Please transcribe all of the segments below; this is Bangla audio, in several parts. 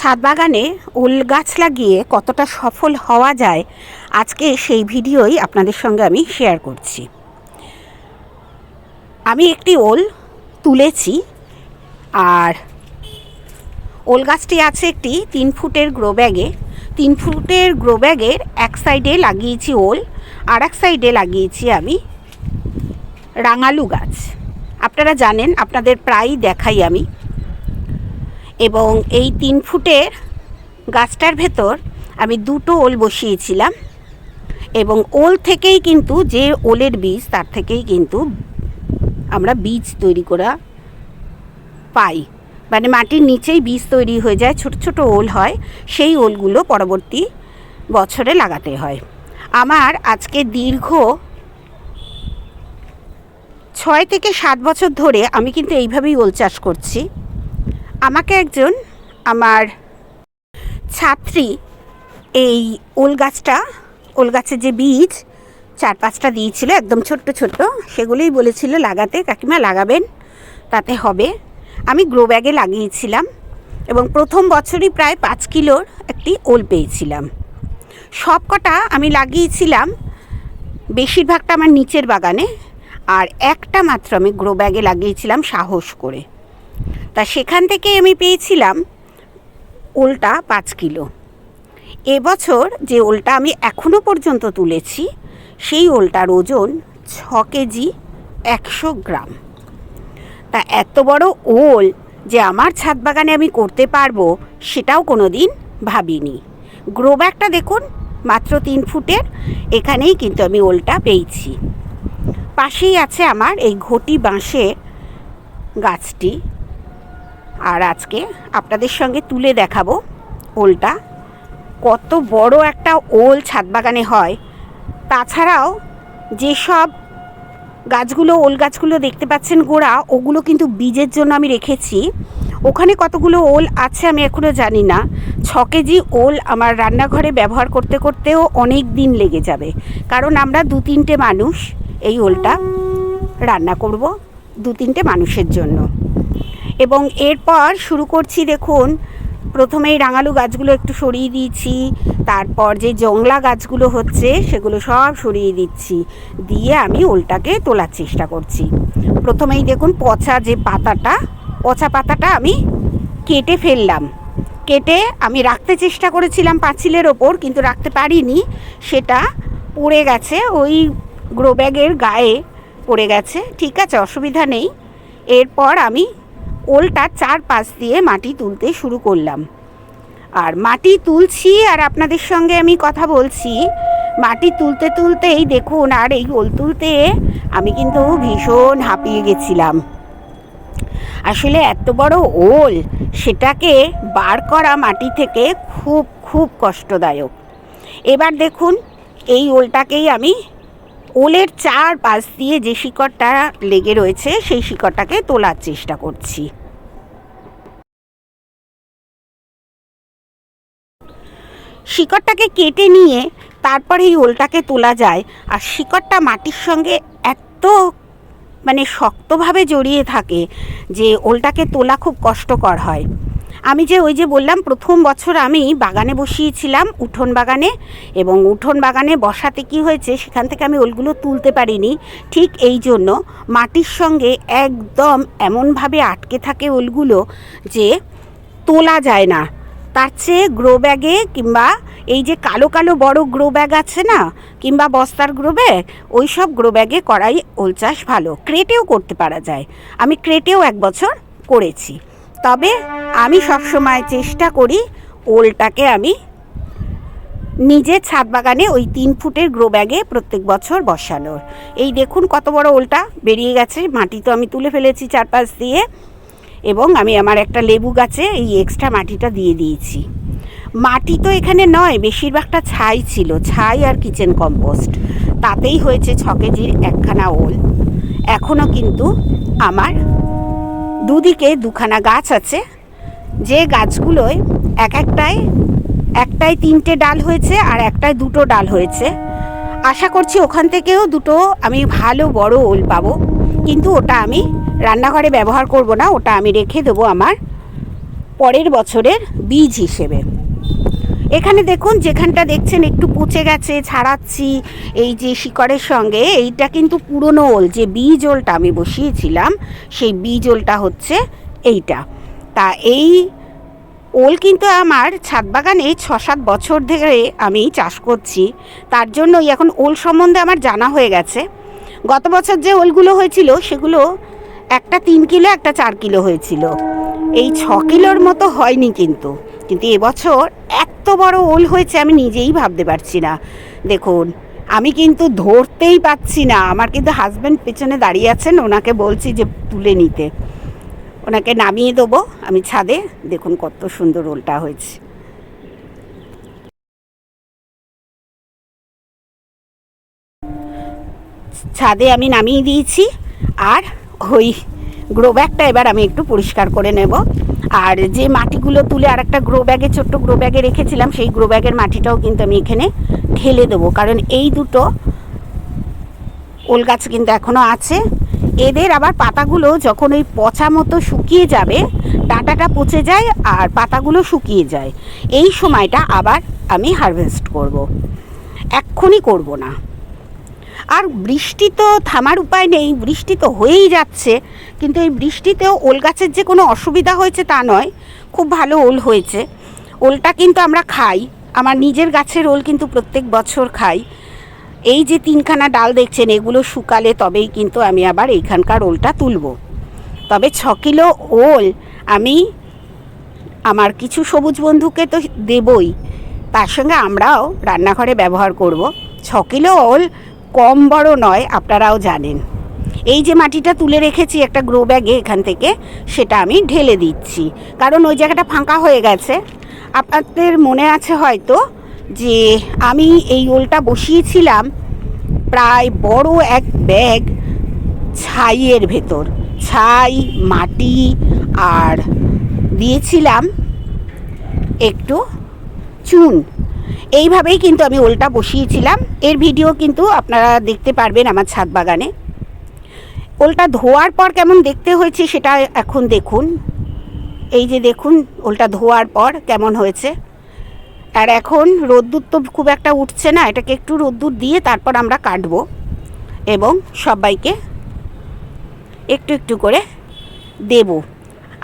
ছাদ বাগানে উল গাছ লাগিয়ে কতটা সফল হওয়া যায়, আজকে সেই ভিডিওই আপনাদের সঙ্গে আমি শেয়ার করছি। আমি একটি ওল তুলেছি, আর ওল গাছটি আছে একটি তিন ফুটের গ্রো ব্যাগে তিন ফুটের গ্রো ব্যাগের এক সাইডে লাগিয়েছি ওল, আর এক সাইডে লাগিয়েছি আমি রাঙালু গাছ। আপনারা জানেন, আপনাদের প্রায়ই দেখাই আমি। এবং এই তিন ফুটের গাছটার ভেতর আমি দুটো ওল বসিয়েছিলাম এবং ওল থেকেই কিন্তু যে ওলের বীজ, তার থেকেই কিন্তু আমরা বীজ তৈরি করা পাই। মানে মাটির নিচেই বীজ তৈরি হয়ে যায়, ছোট ছোট ওল হয়, সেই ওলগুলো পরবর্তী বছরে লাগাতে হয়। আমার আজকে দীর্ঘ ছয় থেকে সাত বছর ধরে আমি কিন্তু এইভাবেই ওল চাষ করছি। আমাকে একজন আমার ছাত্রী এই ওল গাছটা, ওল গাছের যে বীজ, চার পাঁচটা দিয়েছিল, একদম ছোট্ট ছোট্ট, সেগুলোই বলেছিল লাগাতে, কাকিমা লাগাবেন, তাতে হবে। আমি গ্রো ব্যাগে লাগিয়েছিলাম এবং প্রথম বছরই প্রায় পাঁচ কিলোর একটি ওল পেয়েছিলাম। সব কটা আমি লাগিয়েছিলাম, বেশিরভাগটা আমার নিচের বাগানে, আর একটা মাত্র আমি গ্রো ব্যাগে লাগিয়েছিলাম সাহস করে। তা সেখান থেকে আমি পেয়েছিলাম ওলটা পাঁচ কিলো। এবছর যে ওলটা আমি এখনও পর্যন্ত তুলেছি, সেই ওলটার ওজন ছ কেজি একশো গ্রাম। তা এত বড় ওল যে আমার ছাদ বাগানে আমি করতে পারব সেটাও কোনো দিন ভাবিনি। গ্রো ব্যাগটা দেখুন, মাত্র তিন ফুটের, এখানেই কিন্তু আমি ওলটা পেয়েছি। পাশেই আছে আমার এই ঘটি বাঁশের গাছটি। আর আজকে আপনাদের সঙ্গে তুলে দেখাবো ওলটা। কত বড় একটা ওল ছাদ বাগানে হয়। তাছাড়াও যেসব গাছগুলো, ওল গাছগুলো দেখতে পাচ্ছেন গোড়া, ওগুলো কিন্তু বীজের জন্য আমি রেখেছি। ওখানে কতগুলো ওল আছে আমি এখনও জানি না। ছ কেজি ওল আমার রান্নাঘরে ব্যবহার করতে করতেও অনেক দিন লেগে যাবে। কারণ আমরা দু তিনটে মানুষ এই ওলটা রান্না করব দু তিনটে মানুষের জন্য। এবং এরপর শুরু করছি দেখুন, প্রথমেই রাঙালু গাছগুলো একটু সরিয়ে দিয়েছি, তারপর যে জংলা গাছগুলো হচ্ছে সেগুলো সব সরিয়ে দিচ্ছি, দিয়ে আমি ওলটাকে তোলার চেষ্টা করছি। প্রথমেই দেখুন পচা যে পাতাটা, পচা পাতাটা আমি কেটে ফেললাম। কেটে আমি রাখতে চেষ্টা করেছিলাম পাঁচিলের ওপর, কিন্তু রাখতে পারিনি, সেটা পড়ে গেছে, ওই গ্রো ব্যাগের গায়ে পড়ে গেছে, ঠিক আছে, অসুবিধা নেই। এরপর আমি ওলটা চার পাশ দিয়ে মাটি তুলতে শুরু করলাম। আর মাটি তুলছি আর আপনাদের সঙ্গে আমি কথা বলছি। মাটি তুলতে তুলতেই দেখুন আর এই ওল তুলতে আমি কিন্তু ভীষণ হাঁপিয়ে গেছিলাম। আসলে এত বড় ওল, সেটাকে বার করা মাটি থেকে খুব খুব কষ্টদায়ক। এবার দেখুন, এই ওলটাকেই আমি ওলের চার পাশ দিয়ে যে শিকড়টা লেগে রয়েছে, সেই শিকড়টাকে তোলার চেষ্টা করছি। শিকড়টাকে কেটে নিয়ে তারপরে এই ওলটাকে তোলা যায়। আর শিকড়টা মাটির সঙ্গে এত মানে শক্তভাবে জড়িয়ে থাকে যে ওলটাকে তোলা খুব কষ্টকর হয়। আমি যে ওই যে বললাম, প্রথম বছর আমি বাগানে বসিয়েছিলাম, উঠোন বাগানে। এবং উঠোন বাগানে বসাতে কি হয়েছে, সেখান থেকে আমি ওলগুলো তুলতে পারিনি। ঠিক এই জন্য মাটির সঙ্গে একদম এমনভাবে আটকে থাকে ওলগুলো যে তোলা যায় না। তার চেয়ে গ্রো ব্যাগে কিংবা এই যে কালো কালো বড় গ্রো ব্যাগ আছে না, কিংবা বস্তার গ্রো ব্যাগ ওই সব গ্রো ব্যাগে করাই ওল চাষ ভালো। ক্রেটেও করতে পারা যায়। আমি ক্রেটেও এক বছর করেছি। তবে আমি সবসময় চেষ্টা করি ওলটাকে আমি নিজের ছাদ বাগানে ওই তিন ফুটের গ্রো ব্যাগে প্রত্যেক বছর বসানোর। এই দেখুন কত বড় ওলটা, বেরিয়ে গেছে। মাটি তো আমি তুলে ফেলেছি চারপাশ দিয়ে এবং আমি আমার একটা লেবু গাছে এই এক্সট্রা মাটিটা দিয়ে দিয়েছি। মাটি তো এখানে নয়, বেশিরভাগটা ছাই ছিল, ছাই আর কিচেন কম্পোস্ট তাতেই হয়েছে ছ কেজির একখানা ওল। এখনও কিন্তু আমার দুদিকে দুখানা গাছ আছে। যে গাছগুলোয় এক একটায় একটাই তিনটে ডাল হয়েছে আর একটায় দুটো ডাল হয়েছে। আশা করছি ওখান থেকেও দুটো আমি ভালো বড় ওল পাবো। কিন্তু ওটা আমি রান্নাঘরে ব্যবহার করব না, ওটা আমি রেখে দেবো আমার পরের বছরের বীজ হিসেবে। এখানে দেখুন, যেখানটা দেখছেন, একটু পচে গেছে, ছাড়াচ্ছি, এই যে শিকড়ের সঙ্গে, এইটা কিন্তু পুরনো ওল, যে বীজ ওলটা আমি বসিয়েছিলাম, সেই বীজ ওলটা হচ্ছে এইটা। তা এই ওল কিন্তু আমার ছাদ বাগানে ছ সাত বছর ধরে আমি চাষ করছি, তার জন্যই এখন ওল সম্বন্ধে আমার জানা হয়ে গেছে। গত বছর যে ওলগুলো হয়েছিল, সেগুলো একটা তিন কিলো, একটা চার কিলো হয়েছিল। এই ছ কিলোর মতো হয়নি কিন্তু। কিন্তু এবছর এত বড় ওল হয়েছে আমি নিজেই ভাবতে পারছি না। দেখুন, আমি কিন্তু ধরতেই পাচ্ছি না। আমার কিন্তু হাজব্যান্ড পেছনে দাঁড়িয়ে আছেন, ওনাকে বলছি যে তুলে নিতে। ওনাকে নামিয়ে দেবো আমি ছাদে। দেখুন কত সুন্দর ওলটা হয়েছে। ছাদে আমি নামিয়ে দিয়েছি। আর ওই গ্রো ব্যাগটা এবার আমি একটু পরিষ্কার করে নেব। আর যে মাটিগুলো তুলে আর একটা গ্রো ব্যাগে ছোট্ট গ্রো ব্যাগে রেখেছিলাম, সেই গ্রো ব্যাগের মাটিটাও কিন্তু আমি এখানে ঢেলে দেবো। কারণ এই দুটো ওল গাছ কিন্তু এখনও আছে। এদের আবার পাতাগুলো যখন ওই পচা মতো শুকিয়ে যাবে, ডাঁটাটা পচে যায় আর পাতাগুলো শুকিয়ে যায়। এই সময়টা আবার আমি হারভেস্ট করব। এক্ষুনি করব না। আর বৃষ্টি তো থামার উপায় নেই, বৃষ্টি তো হয়েই যাচ্ছে, কিন্তু এই বৃষ্টিতেও ওল গাছের যে কোনো অসুবিধা হয়েছে তা নয়, খুব ভালো ওল হয়েছে। ওলটা কিন্তু আমরা খাই, আমার নিজের গাছের ওল কিন্তু প্রত্যেক বছর খাই। এই যে তিনখানা ডাল দেখছেন, এগুলো শুকালে তবেই কিন্তু আমি আবার এইখানকার ওলটা তুলব। তবে ছ কিলো ওল আমি আমার কিছু সবুজ বন্ধুকে তো দেবই, তার সঙ্গে আমরাও রান্নাঘরে ব্যবহার করব। ছ কিলো ওল কম বড় নয়, আপনারাও জানেন। এই যে মাটিটা তুলে রেখেছি একটা গ্রো ব্যাগে এখান থেকে, সেটা আমি ঢেলে দিচ্ছি। কারণ ওই জায়গাটা ফাঁকা হয়ে গেছে। আপনাদের মনে আছে হয়তো যে আমি এই ওলটা বসিয়েছিলাম প্রায় বড় এক ব্যাগ ছাইয়ের ভেতর। ছাই, মাটি আর দিয়েছিলাম একটু চুন। এইভাবেই কিন্তু আমি ওলটা বসিয়েছিলাম। এর ভিডিও কিন্তু আপনারা দেখতে পারবেন আমার ছাদ বাগানে। ওলটা ধোয়ার পর কেমন দেখতে হয়েছে সেটা এখন দেখুন। এই যে দেখুন, ওলটা ধোয়ার পর কেমন হয়েছে। আর এখন রোদ্দুর তো খুব একটা উঠছে না, এটাকে একটু রোদ্দুর দিয়ে তারপর আমরা কাটবো এবং সবাইকে একটু একটু করে দেব।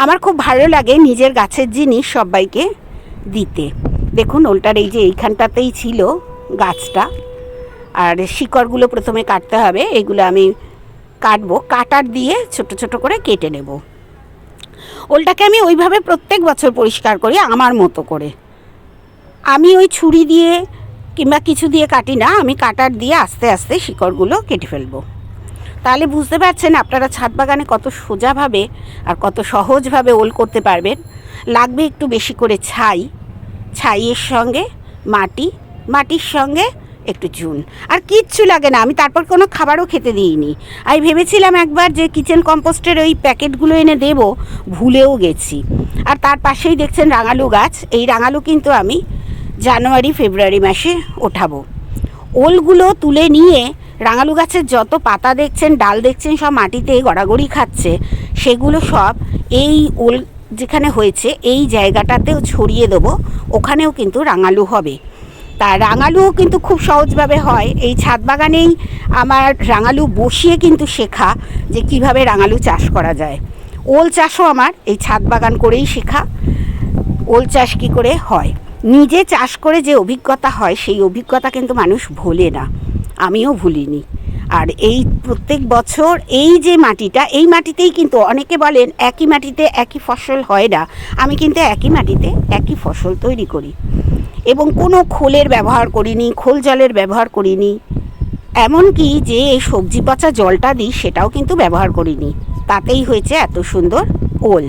আমার খুব ভালো লাগে নিজের গাছের জিনিস সবাইকে দিতে। দেখুন, ওলটার এই যে এইখানটাতেই ছিল গাছটা। আর শিকড়গুলো প্রথমে কাটতে হবে, এগুলো আমি কাটবো। কাটার দিয়ে ছোট ছোট করে কেটে নেব। ওলটাকে আমি ওইভাবে প্রত্যেক বছর পরিষ্কার করি আমার মতো করে। আমি ওই ছুরি দিয়ে কিংবা কিছু দিয়ে কাটি না, আমি কাটার দিয়ে আস্তে আস্তে শিকড়গুলো কেটে ফেলব। তাহলে বুঝতে পারছেন আপনারা ছাদ বাগানে কত সোজাভাবে আর কত সহজভাবে ওল করতে পারবেন। লাগবে একটু বেশি করে ছাই। ছাইয়ের সঙ্গে মাটি, মাটির সঙ্গে একটু চুন। আর কিচ্ছু লাগে না, আমি তারপর কোনো খাবারও খেতে দিইনি। আমি ভেবেছিলাম একবার যে কিচেন কম্পোস্টের ওই প্যাকেটগুলো এনে দেব, ভুলেও গেছি। আর তার পাশেই দেখছেন রাঙালু গাছ, এই রাঙালু কিন্তু আমি জানুয়ারি, ফেব্রুয়ারি মাসে ওঠাবো। ওলগুলো তুলে নিয়ে রাঙালু গাছের যত পাতা দেখছেন, ডাল দেখছেন, সব মাটিতে গড়াগড়ি খাচ্ছে। সেগুলো সব এই ওল যেখানে হয়েছে, এই জায়গাটাতেও ছড়িয়ে দেবো। ওখানেও কিন্তু রাঙালু হবে। তা রাঙালুও কিন্তু খুব সহজভাবে হয়। এই ছাদ বাগানেই আমার রাঙালু বসিয়ে কিন্তু শেখা যে কীভাবে রাঙালু চাষ করা যায়। ওল চাষও আমার এই ছাদ বাগান করেই শেখা। ওল চাষ কী করে হয়? নিজে চাষ করে যে অভিজ্ঞতা হয়, সেই অভিজ্ঞতা কিন্তু মানুষ ভোলে না। আমিও ভুলিনি। আর এই প্রত্যেক বছর এই যে মাটিটা, এই মাটিতেই কিন্তু অনেকে বলেন একই মাটিতে একই ফসল হয় না। আমি কিন্তু একই মাটিতে একই ফসল তৈরি করি। এবং কোনো খোলের ব্যবহার করিনি, খোল জলের ব্যবহার করিনি। এমনকি যে এই সবজি পচা জলটা দিই, সেটাও কিন্তু ব্যবহার করিনি। তাতেই হয়েছে এত সুন্দর ওল।